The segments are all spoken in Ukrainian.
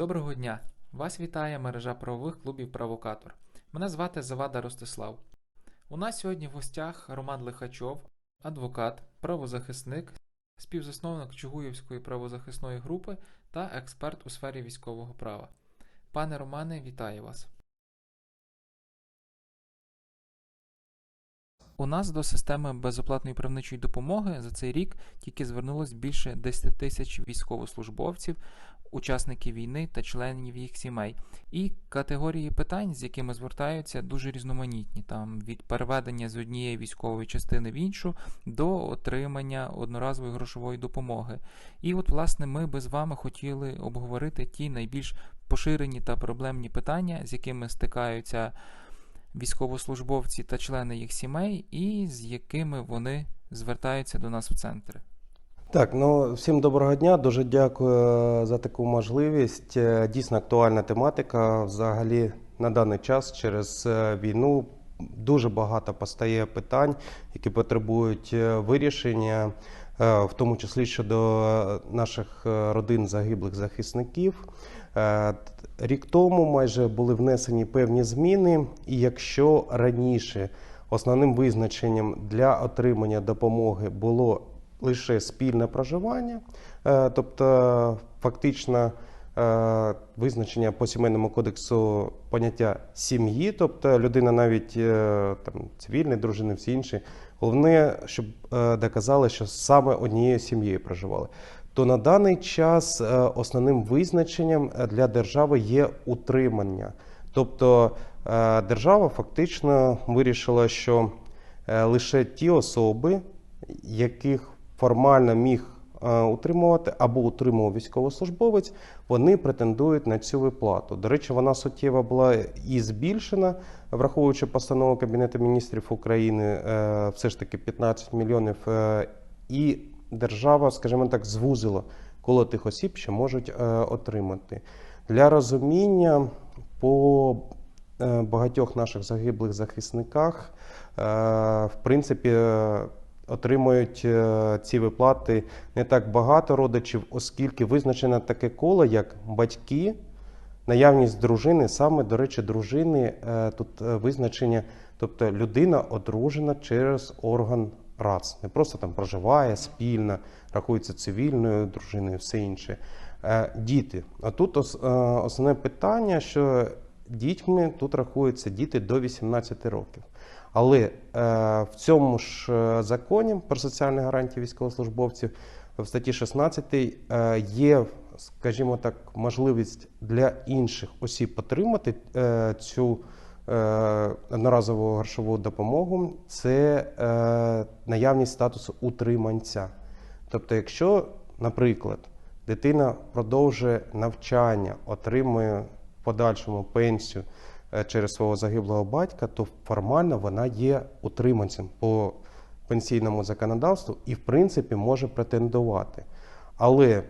Доброго дня! Вас вітає мережа правових клубів Правокатор. Мене звати Завада Ростислав. У нас сьогодні в гостях Роман Лихачов, адвокат, правозахисник, співзасновник Чугуївської правозахисної групи та експерт у сфері військового права. Пане Романе, вітаю вас. У нас до системи безоплатної правничої допомоги за цей рік тільки звернулось більше 10 тисяч військовослужбовців, учасників війни та членів їх сімей. І категорії питань, з якими звертаються, дуже різноманітні, там від переведення з однієї військової частини в іншу до отримання одноразової грошової допомоги. І от, власне, ми би з вами хотіли обговорити ті найбільш поширені та проблемні питання, з якими стикаються військовослужбовці та члени їх сімей, і з якими вони звертаються до нас в центр. Так, ну всім доброго дня. Дуже дякую за таку можливість. Е, Дійсно актуальна тематика. Взагалі на даний час через е, війну дуже багато постає питань, які потребують е, вирішення, е, в тому числі щодо е, наших е, родин загиблих захисників. Е, Рік тому майже були внесені певні зміни, і якщо раніше основним визначенням для отримання допомоги було лише спільне проживання, е, тобто фактично е, визначення по сімейному кодексу поняття сім'ї, тобто людина навіть там цивільний, дружини, всі інші. Головне, щоб доказали, що саме однією сім'єю проживали. То на даний час е, основним визначенням е, для держави є утримання. Тобто е, держава фактично вирішила, що лише ті особи, яких формально міг утримувати або утримував військовослужбовець, вони претендують на цю виплату. До речі, вона суттєво була і збільшена, враховуючи постанову Кабінету міністрів України, все ж таки 15 мільйонів. І держава, скажімо так, звузила коло тих осіб, що можуть е, отримати. Для розуміння по е, багатьох наших загиблих захисниках, е, в принципі, отримують ці виплати не так багато родичів, оскільки визначено таке коло, як батьки, наявність дружини, саме, до речі, дружини тут визначення, тобто людина одружена через орган РАЦ, не просто там проживає спільно, рахується цивільною дружиною, все інше. Е, Діти. А тут е, основне питання, що дітьми тут рахуються діти до 18 років. Але е, в цьому ж законі про соціальні гарантії військовослужбовців в статті 16 е, є, скажімо так, можливість для інших осіб отримати цю одноразову грошову допомогу. Це е, наявність статусу утриманця. Тобто, якщо, наприклад, дитина продовжує навчання, отримує в подальшому пенсію е, через свого загиблого батька, то формально вона є утриманцем по пенсійному законодавству і, в принципі, може претендувати. Але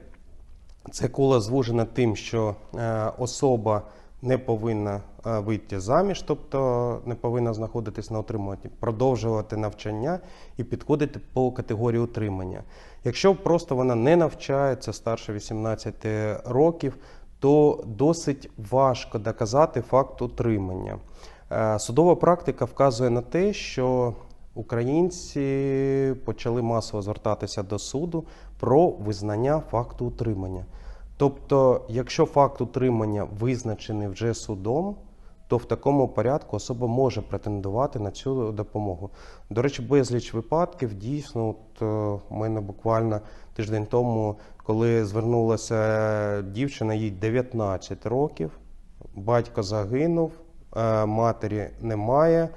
це коло звужено тим, що е, особа не повинна е, вийти заміж, тобто не повинна знаходитись на утримуванні, продовжувати навчання і підходити по категорії утримання. Якщо просто вона не навчається старше 18 років, то досить важко доказати факт утримання. Е, Судова практика вказує на те, що українці почали масово звертатися до суду про визнання факту утримання. Тобто, якщо факт утримання визначений вже судом, то в такому порядку особа може претендувати на цю допомогу. До речі, безліч випадків дійсно, от е, у мене буквально тиждень тому, коли звернулася дівчина, їй 19 років, батько загинув, е, матері немає, е,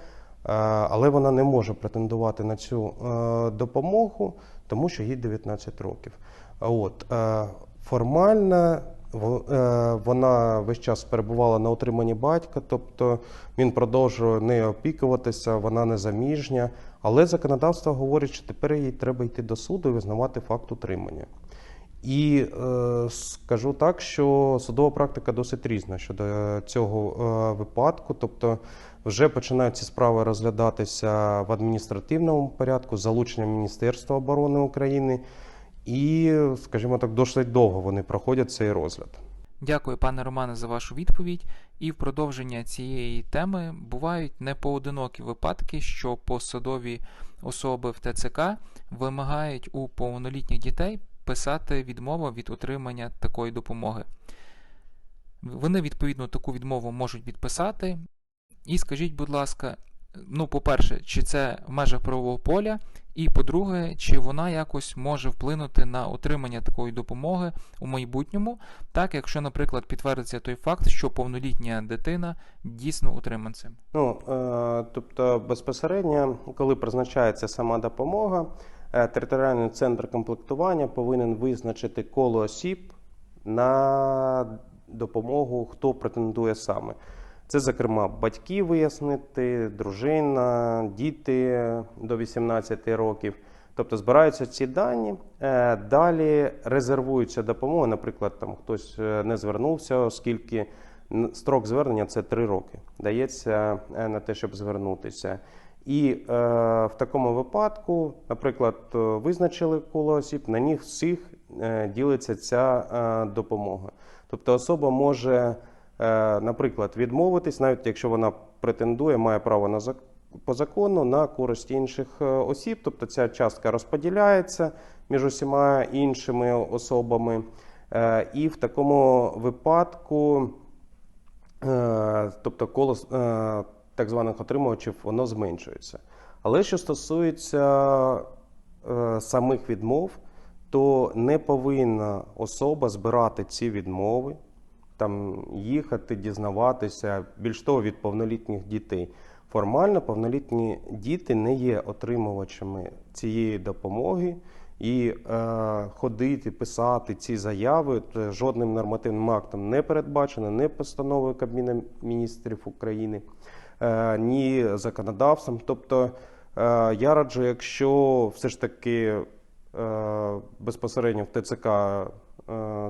але вона не може претендувати на цю е, допомогу, тому що їй 19 років. От, формально в- е, вона весь час перебувала на утриманні батька, тобто він продовжує нею опікуватися, вона не заміжня, але законодавство говорить, що тепер їй треба йти до суду і визнавати факт утримання. І е, скажу так, що судова практика досить різна щодо е, цього е, випадку. Тобто, вже починають ці справи розглядатися в адміністративному порядку залученням Міністерства оборони України, і, скажімо так, досить довго вони проходять цей розгляд. Дякую, пане Романе, за вашу відповідь. І в продовження цієї теми бувають непоодинокі випадки, що посадові особи в ТЦК вимагають у повнолітніх дітей писати відмову від отримання такої допомоги. Вони, відповідно, таку відмову можуть відписати. І скажіть, будь ласка, ну, по-перше, чи це в межах правового поля, і по-друге, чи вона якось може вплинути на отримання такої допомоги у майбутньому, так якщо, наприклад, підтвердиться той факт, що повнолітня дитина дійсно утриманцем. Ну, е, тобто безпосередньо, коли призначається сама допомога, е, територіальний центр комплектування повинен визначити коло осіб на допомогу, хто претендує саме. Це, зокрема, батьки вияснити, дружина, діти до 18 років. Тобто збираються ці дані, е, далі резервується допомога. Наприклад, там хтось е, не звернувся, оскільки строк звернення це 3 роки. Дається е, на те, щоб звернутися. І е, в такому випадку, наприклад, визначили коло осіб, на них всіх ділиться ця е, допомога. Тобто особа може, наприклад, відмовитись, навіть якщо вона претендує, має право на зак- по закону на користь інших е, осіб. Тобто ця частка розподіляється між усіма іншими особами. Е, І в такому випадку, е, тобто коло е, так званих отримувачів, воно зменшується. Але що стосується е, самих відмов, то не повинна особа збирати ці відмови, там їхати, дізнаватися, більш того, від повнолітніх дітей. Формально повнолітні діти не є отримувачами цієї допомоги, і е, ходити, писати ці заяви жодним нормативним актом не передбачено, не постановою Кабміну міністрів України, е, ні законодавством. Тобто е, я раджу, якщо все ж таки е, безпосередньо в ТЦК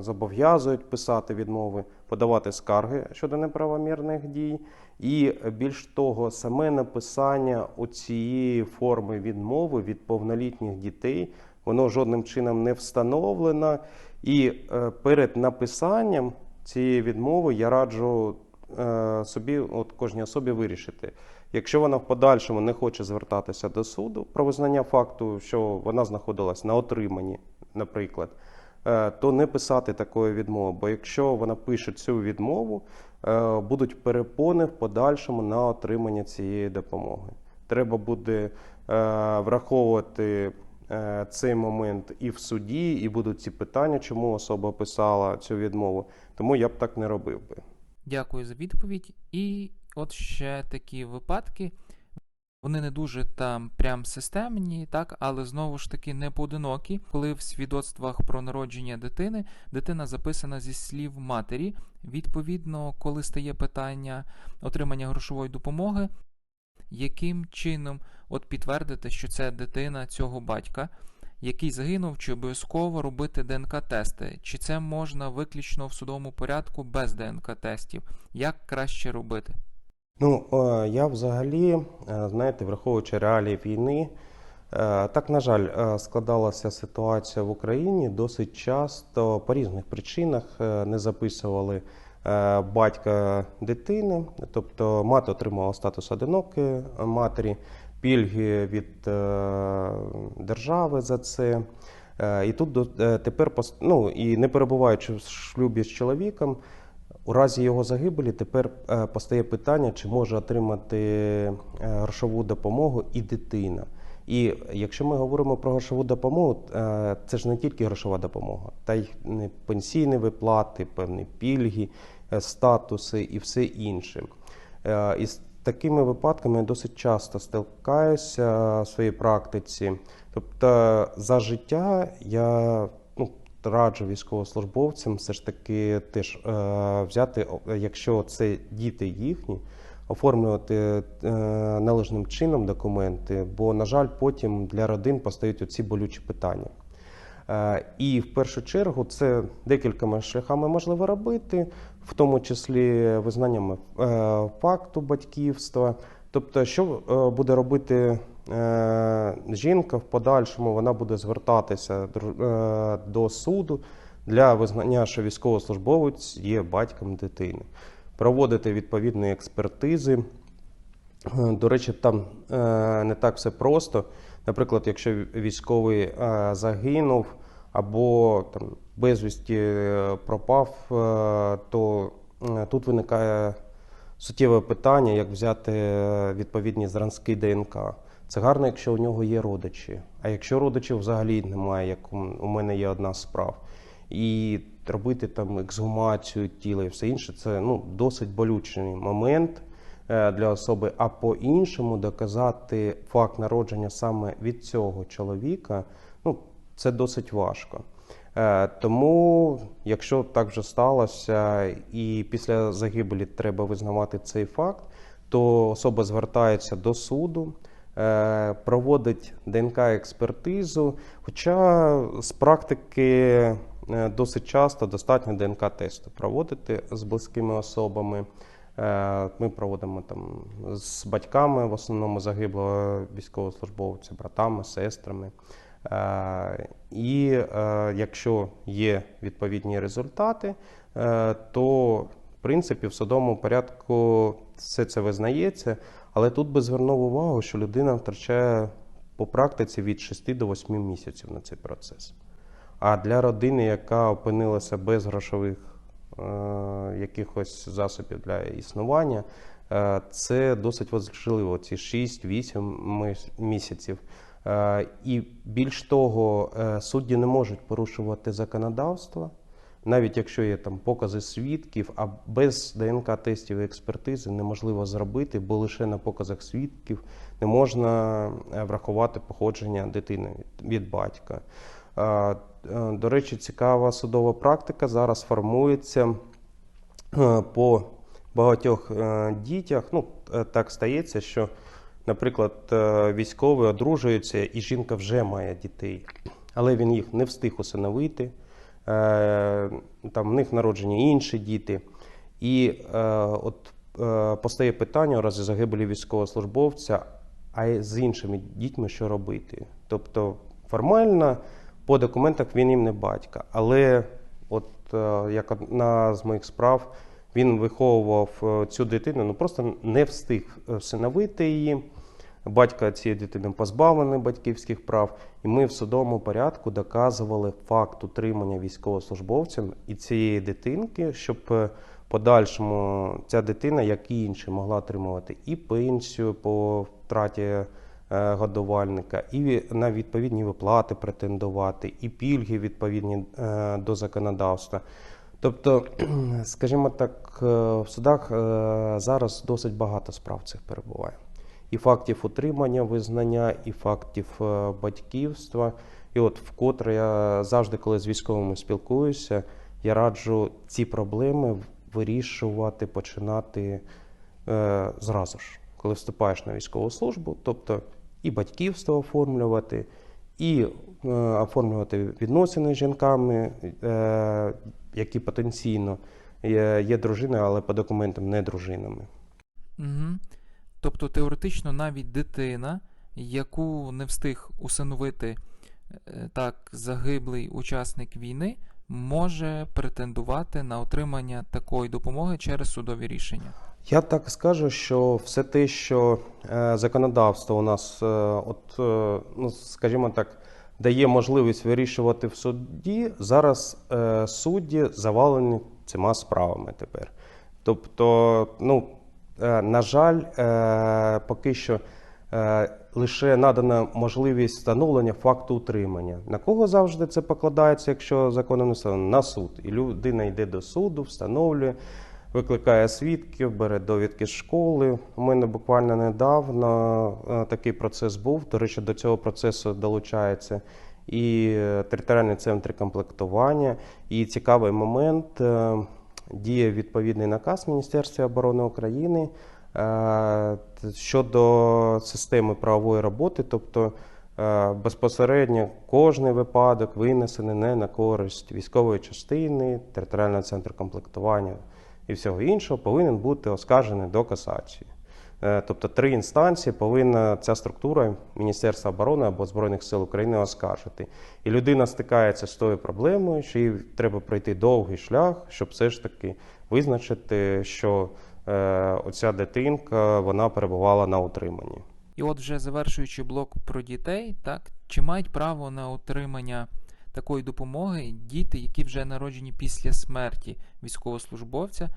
зобов'язують писати відмови, подавати скарги щодо неправомірних дій. І е, більш того, саме написання у цієї форми відмови від повнолітніх дітей, воно жодним чином не встановлено. І е, перед написанням цієї відмови я раджу е, собі, от кожній особі вирішити. Якщо вона в подальшому не хоче звертатися до суду про визнання факту, що вона знаходилась на отриманні, наприклад, е, то не писати такої відмови. Бо якщо вона пише цю відмову, е, будуть перепони в подальшому на отримання цієї допомоги. Треба буде е, враховувати е, цей момент і в суді, і будуть ці питання, чому особа писала цю відмову. Тому я б так не робив би. Дякую за відповідь. І от ще такі випадки. Вони не дуже там прям системні, так, але знову ж таки не поодинокі, коли в свідоцтвах про народження дитини дитина записана зі слів матері. Відповідно, коли стає питання отримання грошової допомоги, яким чином от підтвердити, що це дитина цього батька, який загинув, чи обов'язково робити ДНК-тести, чи це можна виключно в судовому порядку без ДНК-тестів? Як краще робити? Ну, е, я взагалі, е, знаєте, враховуючи реалії війни, е, так, на жаль, складалася ситуація в Україні досить часто по різних причинах не записували батька дитини, тобто мати отримала статус одинокої матері, пільги від держави за це. І тут тепер ну, і не перебуваючи в шлюбі з чоловіком, у разі його загибелі тепер е, постає питання, чи може отримати е, грошову допомогу і дитина. І якщо ми говоримо про грошову допомогу, е, це ж не тільки грошова допомога, та й пенсійні виплати, певні пільги, статуси і все інше. І з такими випадками я досить часто стикаюся в своїй практиці. Тобто за життя я раджу військовослужбовцям все ж таки теж е, взяти, якщо це діти їхні, оформлювати е, належним чином документи, бо, на жаль, потім для родин постають оці болючі питання. Е, І в першу чергу це декількома шляхами можливо робити, в тому числі визнанням е, факту батьківства. Тобто, що буде робити жінка в подальшому, вона буде звертатися е, до суду для визнання, що військовослужбовець є батьком дитини, проводити відповідні експертизи. Е, До речі, там е, не так все просто. Наприклад, якщо військовий е, загинув або там безвісті е, пропав, е, то е, тут виникає суттєве питання, як взяти е, відповідні зразки ДНК. Це гарно, якщо у нього є родичі. А якщо родичів взагалі немає, як у мене є одна з справ. І робити там ексгумацію тіла і все інше, це ну, досить болючий момент е, для особи. А по-іншому доказати факт народження саме від цього чоловіка, ну, це досить важко. Е, Тому, якщо так вже сталося, і після загибелі треба визнавати цей факт, то особа звертається до суду, проводить ДНК-експертизу. Хоча з практики е, досить часто достатньо ДНК-тесту проводити з близькими особами. Е, Ми проводимо там з батьками в основному загиблого військовослужбовця, братами, сестрами. Е, І е, якщо є відповідні результати, е, то в принципі в судовому порядку все це визнається. Але тут би звернув увагу, що людина втрачає по практиці від 6 до 8 місяців на цей процес. А для родини, яка опинилася без грошових е, якихось засобів для існування, е, це досить важливо, ці 6-8 місяців. Е, І більш того, е, судді не можуть порушувати законодавство, навіть якщо є там покази свідків, а без ДНК-тестів експертизи неможливо зробити, бо лише на показах свідків не можна е, врахувати походження дитини від- батька. Е, До речі, цікава судова практика зараз формується е, по багатьох дітях. Ну, так стається, що, наприклад, військовий одружується, і жінка вже має дітей, але він їх не встиг усиновити. Е, Там в них народжені інші діти. І е, от е, постає питання у разі загибелі військовослужбовця, а з іншими дітьми що робити? Тобто формально по документах він їм не батька, але от як одна з моїх справ, він виховував цю дитину, ну просто не встиг всиновити її. Батька цієї дитини позбавлений батьківських прав, і ми в судовому порядку доказували факт утримання військовослужбовцям і цієї дитинки, щоб е, в подальшому ця дитина, як і інші, могла отримувати і пенсію по втраті е, годувальника, і на відповідні виплати претендувати, і пільги відповідні е, до законодавства. Тобто, скажімо так, е, в судах е, зараз досить багато справ цих перебуває. І фактів утримання, визнання, і фактів е, батьківства. І от вкотре я завжди, коли з військовими спілкуюся, я раджу ці проблеми вирішувати, починати е, зразу ж, коли вступаєш на військову службу, тобто і батьківство оформлювати, і е, оформлювати відносини з жінками, е, які потенційно є, є дружиною, але по документам не дружинами. Угу. Тобто теоретично навіть дитина, яку не встиг усиновити е, так загиблий учасник війни, може претендувати на отримання такої допомоги через судові рішення. Я так скажу, що все те, що е, законодавство у нас, е, от, ну, скажімо так, дає можливість вирішувати в суді, зараз судді завалені цими справами тепер. Тобто, ну, на жаль, е, поки що е, лише надана можливість встановлення факту утримання. На кого завжди це покладається, якщо законом не встановлено? На суд. І людина йде до суду, встановлює викликає свідків, бере довідки з школи. У мене буквально недавно е, такий процес був. До речі, до цього процесу долучається і е, територіальні центри комплектування. І цікавий момент е, діє відповідний наказ Міністерства оборони України е, щодо системи правової роботи, тобто е, безпосередньо кожний випадок винесений не на користь військової частини, територіального центру комплектування і всього іншого повинен бути оскаржений до касації. Е, Тобто три інстанції повинна ця структура Міністерства оборони або Збройних сил України оскаржити. І людина стикається з тою проблемою, що їй треба пройти довгий шлях, щоб все ж таки визначити, що е, оця дитинка вона перебувала на утриманні. І от вже завершуючи блок про дітей, так, чи мають право на отримання такої допомоги діти, які вже народжені після смерті військовослужбовця,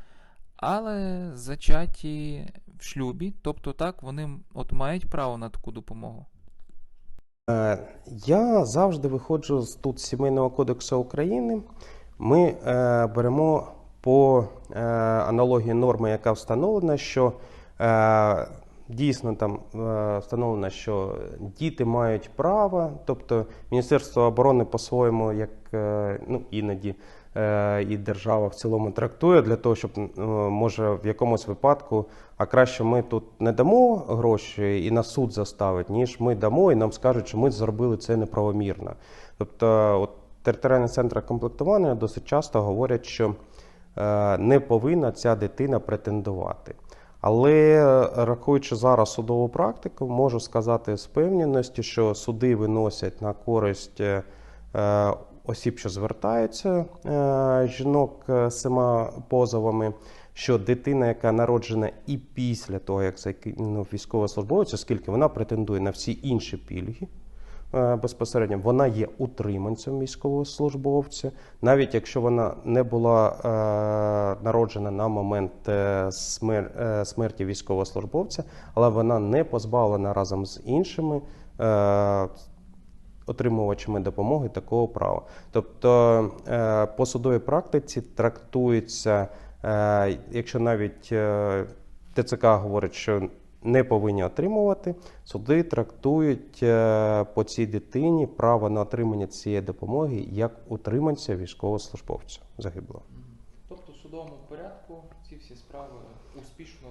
але зачаті в шлюбі, тобто так, вони от мають право на таку допомогу. Е, Я завжди виходжу з тут Сімейного кодексу України. Ми е, беремо по е, аналогії норми, яка встановлена, що е, дійсно там е, встановлено, що діти мають право, тобто Міністерство оборони по-своєму, як е, ну, іноді і держава в цілому трактує для того, щоб е, може в якомусь випадку, а краще ми тут не дамо гроші і на суд заставить, ніж ми дамо, і нам скажуть, що ми зробили це неправомірно. Тобто, от територіальні центри комплектування досить часто говорять, що е, не повинна ця дитина претендувати. Але е, рахуючи зараз судову практику, можу сказати з певненістю, що суди виносять на користь е, е, осіб, що звертаються, е, жінок е, з цими позовами, що дитина, яка народжена і після того, як закинув військовослужбовець, оскільки вона претендує на всі інші пільги. е, Безпосередньо вона є утриманцем військовослужбовця, навіть якщо вона не була народжена на момент смер- смерті військовослужбовця, але вона не позбавлена разом з іншими отримувачами допомоги такого права. Тобто е, по судовій практиці трактується, е, якщо навіть е, ТЦК говорить, що не повинні отримувати, суди трактують по цій дитині право на отримання цієї допомоги як утриманця військовослужбовця загиблого. Тобто в судовому порядку ці всі справи успішно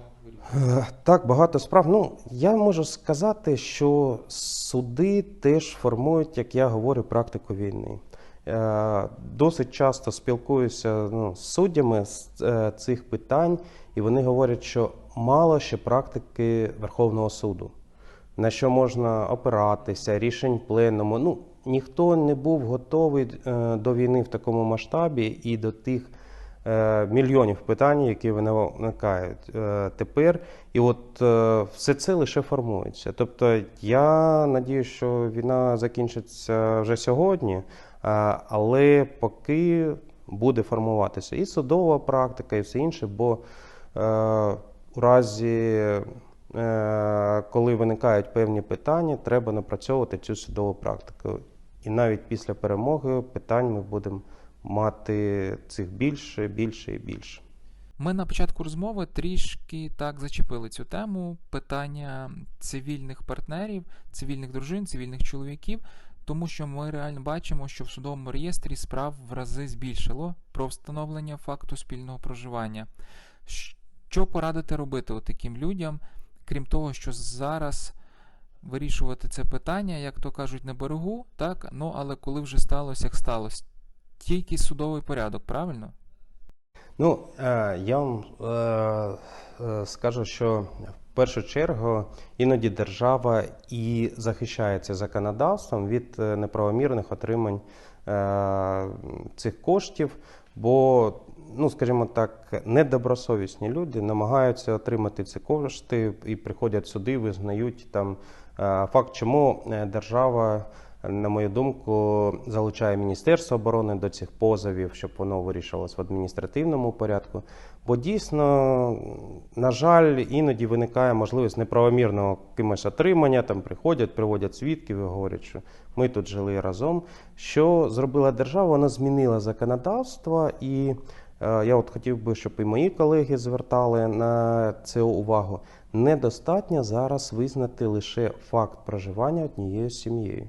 Так, багато справ. Ну, я можу сказати, що суди теж формують, як я говорю, практику війни. Е, Досить часто спілкуюся ну, з суддями з е, цих питань, і вони говорять, що мало ще практики Верховного суду, на що можна опиратися, рішень пленуму. Ну, ніхто не був готовий е, до війни в такому масштабі і до тих е, мільйонів питань, які виникають е, тепер. І от е, все це лише формується. Тобто я надію, що війна закінчиться вже сьогодні, е, але поки буде формуватися і судова практика, і все інше, бо е, у разі, е, коли виникають певні питання, треба напрацьовувати цю судову практику. І навіть після перемоги питань ми будемо мати цих більше, більше і більше. Ми на початку розмови трішки так зачепили цю тему питання цивільних партнерів, цивільних дружин, цивільних чоловіків, тому що ми реально бачимо, що в судовому реєстрі справ в рази збільшило про встановлення факту спільного проживання. Що порадити робити таким людям, крім того, що зараз вирішувати це питання, як то кажуть, на берегу, так? Ну але коли вже сталося, як сталося, тільки судовий порядок, правильно? Ну, е, я вам е, е, скажу, що в першу чергу іноді держава і захищається законодавством від неправомірних отримань цих коштів, бо, ну, скажімо так, недобросовісні люди намагаються отримати ці кошти і приходять сюди, визнають там факт, чому держава. На мою думку, залучає Міністерство оборони до цих позовів, щоб воно вирішувалось в адміністративному порядку. Бо дійсно, на жаль, іноді виникає можливість неправомірного кимось отримання. Там приходять, приводять свідків і говорять, що ми тут жили разом. Що зробила держава? Вона змінила законодавство, і е, я от хотів би, щоб і мої колеги звертали на це увагу. Недостатньо зараз визнати лише факт проживання однією сім'єю.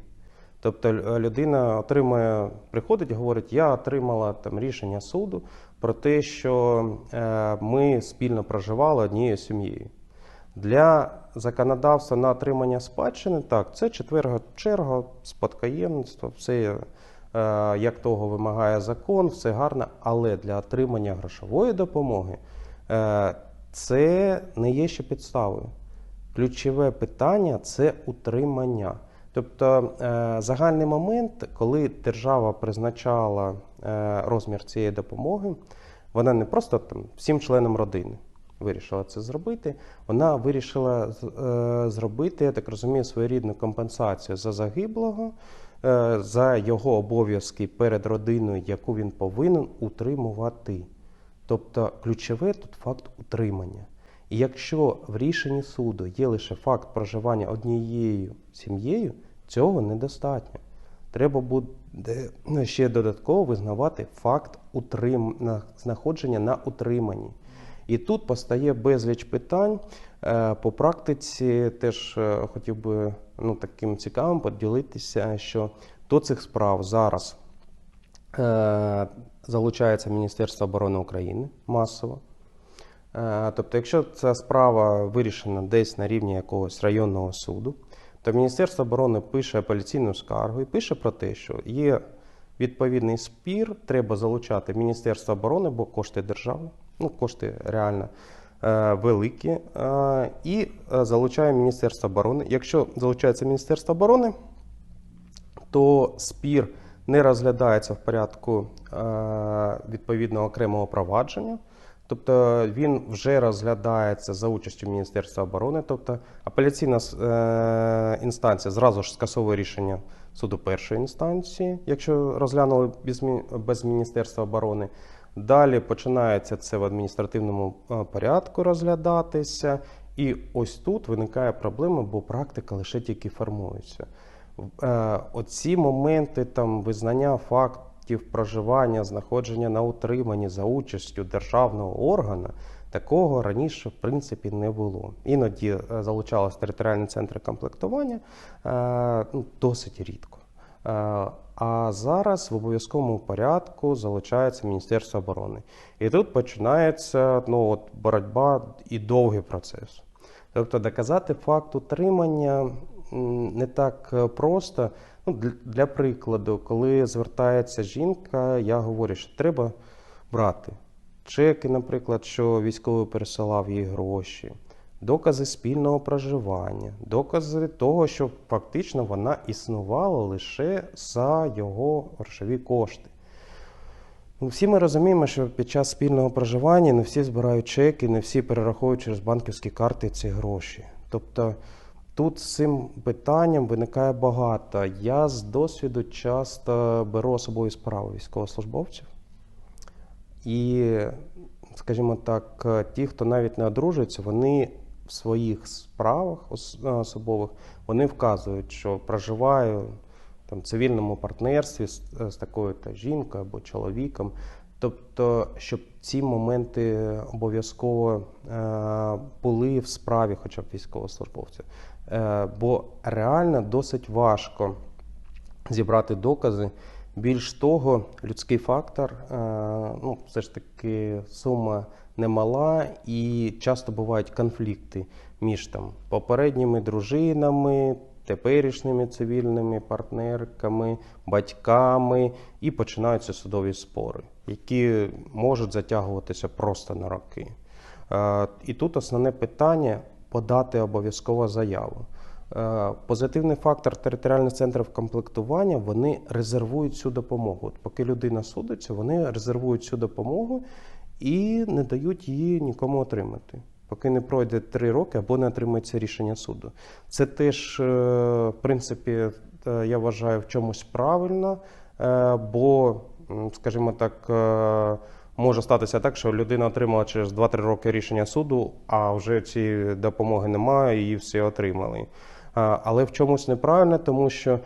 Тобто людина отримує, приходить говорить, я отримала там рішення суду про те, що е, ми спільно проживали однією сім'єю. Для законодавства на отримання спадщини, так, це четверга черга, спадкоємництво, все е, як того вимагає закон, все гарно, але для отримання грошової допомоги е, це не є ще підставою. ключове питання це утримання. Тобто е, загальний момент, коли держава призначала е, розмір цієї допомоги, вона не просто там всім членам родини вирішила це зробити. Вона вирішила е, зробити, я так розумію, своєрідну компенсацію за загиблого, за його обов'язки перед родиною, яку він повинен утримувати. Тобто ключове тут факт утримання. І якщо в рішенні суду є лише факт проживання однією сім'єю, цього недостатньо. Треба буде ще додатково визнавати факт утрим... знаходження на утриманні. І тут постає безліч питань. Е, По практиці теж е, хотів би ну, таким цікавим поділитися, що до цих справ зараз е, залучається Міністерство оборони України масово. Тобто, якщо ця справа вирішена десь на рівні якогось районного суду, то Міністерство оборони пише апеляційну скаргу і пише про те, що є відповідний спір, треба залучати Міністерство оборони, бо кошти держави, ну кошти реально е, великі, е, і е, залучає Міністерство оборони. Якщо залучається Міністерство оборони, то спір не розглядається в порядку е, відповідного окремого провадження. Тобто він вже розглядається за участю Міністерства оборони. Тобто апеляційна е, інстанція зразу ж скасовує рішення суду першої інстанції, якщо розглянули без, без Міністерства оборони. Далі починається це в адміністративному е, порядку розглядатися. І ось тут виникає проблема, бо практика лише тільки формується. Е, Оці моменти там визнання фактів проживання, знаходження на утриманні за участю державного органу, такого раніше в принципі не було. Іноді е, залучалися територіальні центри комплектування е, ну, досить рідко. Е, А зараз в обов'язковому порядку залучається Міністерство оборони. І тут починається ну, от, боротьба і довгий процес. Тобто доказати факт утримання не так просто. Ну, для, прикладу, коли звертається жінка, я говорю, що треба брати чеки, наприклад, що військовий пересилав їй гроші, докази спільного проживання, докази того, що фактично вона існувала лише за його грошові кошти. Ну, всі ми розуміємо, що під час спільного проживання не всі збирають чеки, не всі перераховують через банківські карти ці гроші. Тобто тут з цим питанням виникає багато. Я з досвіду часто беру особові справи військовослужбовців. І, скажімо так, ті, хто навіть не одружується, вони в своїх справах особових вони вказують, що проживаю там, в цивільному партнерстві з, з такою та жінкою або чоловіком. Тобто, щоб ці моменти обов'язково е, були в справі, хоча б військовослужбовця. Е, бо реально досить важко зібрати докази. Більш того, людський фактор, е, ну, все ж таки сума немала, і часто бувають конфлікти між там попередніми дружинами, теперішніми цивільними партнерками, батьками, і починаються судові спори, які можуть затягуватися просто на роки. Е, І тут основне питання подати обов'язково заяву. Е, Позитивний фактор територіальних центрів комплектування вони резервують цю допомогу. От поки людина судиться, вони резервують цю допомогу і не дають її нікому отримати, поки не пройде три роки або не отримається рішення суду. Це теж, е, в принципі, е, я вважаю в чомусь правильно, бо, скажімо так, може статися так, що людина отримала через 2-3 роки рішення суду, а вже цієї допомоги немає, її всі отримали. Але в чомусь неправильно, тому що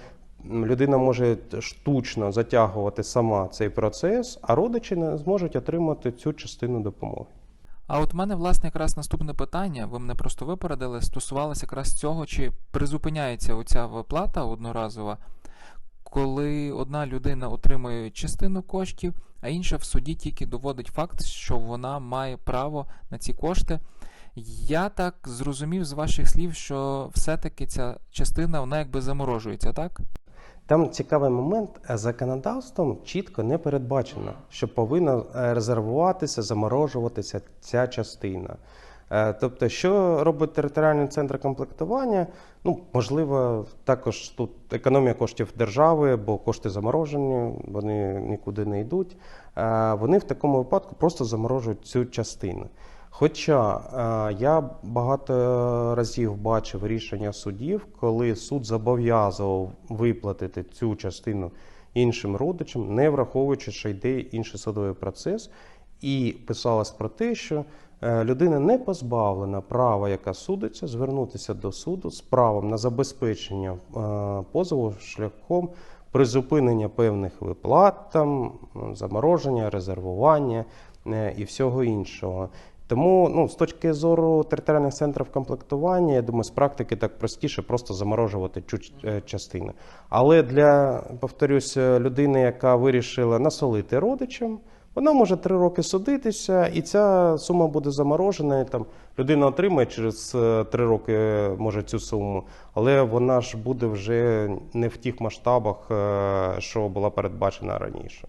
людина може штучно затягувати сама цей процес, а родичі не зможуть отримати цю частину допомоги. А от в мене, власне, якраз наступне питання, ви мене просто випередили, стосувалося якраз цього, чи призупиняється оця виплата одноразова, коли одна людина отримує частину коштів, а інша в суді тільки доводить факт, що вона має право на ці кошти. Я так зрозумів з ваших слів, що все-таки ця частина вона якби заморожується, так? Там цікавий момент законодавством чітко не передбачено, що повинна е, резервуватися, заморожуватися ця частина. Е, Тобто, що робить територіальний центр комплектування? Ну, можливо, також тут економія коштів держави, бо кошти заморожені, вони нікуди не йдуть. Е, Вони в такому випадку просто заморожують цю частину. Хоча е, я багато разів бачив рішення судів, коли суд зобов'язував виплатити цю частину іншим родичам, не враховуючи, що йде інший судовий процес, і писалось про те, що е, людина не позбавлена права, яка судиться, звернутися до суду з правом на забезпечення е, позову шляхом призупинення певних виплат, там, замороження, резервування е, і всього іншого. Тому ну, з точки зору територіальних центрів комплектування, я думаю, з практики так простіше просто заморожувати частину. Але для, повторюсь, людини, яка вирішила насолити родичам, вона може три роки судитися, і ця сума буде заморожена. Там людина отримає через е, три роки може цю суму, але вона ж буде вже не в тих масштабах, е, що була передбачена раніше.